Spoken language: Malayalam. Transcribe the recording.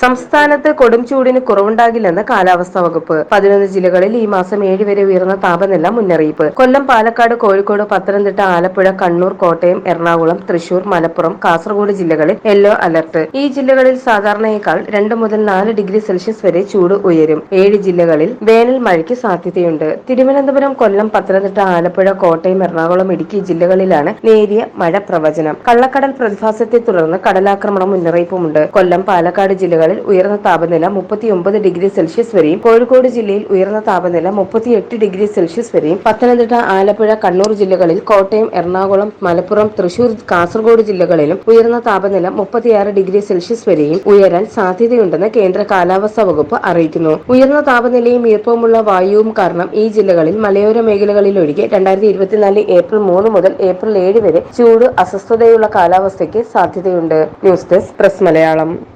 സംസ്ഥാനത്ത് കൊടും ചൂടിന് കുറവുണ്ടാകില്ലെന്ന് കാലാവസ്ഥാ വകുപ്പ്. പതിനൊന്ന് ജില്ലകളിൽ ഈ മാസം ഏഴ് വരെ ഉയർന്ന താപനില മുന്നറിയിപ്പ്. കൊല്ലം പാലക്കാട് കോഴിക്കോട് പത്തനംതിട്ട ആലപ്പുഴ കണ്ണൂർ കോട്ടയം എറണാകുളം തൃശൂർ മലപ്പുറം കാസർഗോഡ് ജില്ലകളിൽ യെല്ലോ അലർട്ട്. ഈ ജില്ലകളിൽ സാധാരണയേക്കാൾ രണ്ട് മുതൽ നാല് ഡിഗ്രി സെൽഷ്യസ് വരെ ചൂട് ഉയരും. ഏഴ് ജില്ലകളിൽ വേനൽ മഴയ്ക്ക് സാധ്യതയുണ്ട്. തിരുവനന്തപുരം കൊല്ലം പത്തനംതിട്ട ആലപ്പുഴ കോട്ടയം എറണാകുളം ഇടുക്കി ജില്ലകളിലാണ് നേരിയ മഴ പ്രവചനം. കള്ളക്കടൽ പ്രതിഭാസത്തെ തുടർന്ന് കടലാക്രമണ മുന്നറിയിപ്പുമുണ്ട്. കൊല്ലം പാലക്കാട് ജില്ലകളിൽ ഉയർന്ന താപനില മുപ്പത്തിയൊമ്പത് ഡിഗ്രി സെൽഷ്യസ് വരെയും കോഴിക്കോട് ജില്ലയിൽ ഉയർന്ന താപനില മുപ്പത്തിയെട്ട് ഡിഗ്രി സെൽഷ്യസ് വരെയും പത്തനംതിട്ട ആലപ്പുഴ കണ്ണൂർ ജില്ലകളിൽ കോട്ടയം എറണാകുളം മലപ്പുറം തൃശൂർ കാസർഗോഡ് ജില്ലകളിലും ഉയർന്ന താപനില മുപ്പത്തിയാറ് ഡിഗ്രി സെൽഷ്യസ് വരെയും ഉയരാൻ സാധ്യതയുണ്ടെന്ന് കേന്ദ്ര കാലാവസ്ഥാ വകുപ്പ് അറിയിക്കുന്നു. ഉയർന്ന താപനിലയും ഈർപ്പമുള്ള വായുവും കാരണം ഈ ജില്ലകളിൽ മലയോര മേഖലകളിൽ ഒഴികെ രണ്ടായിരത്തി ഇരുപത്തിനാല് ഏപ്രിൽ മൂന്ന് മുതൽ ഏപ്രിൽ ഏഴ് വരെ ചൂട് അസ്വസ്ഥതയുള്ള കാലാവസ്ഥയ്ക്ക് സാധ്യതയുണ്ട്. News desk press Malayalam.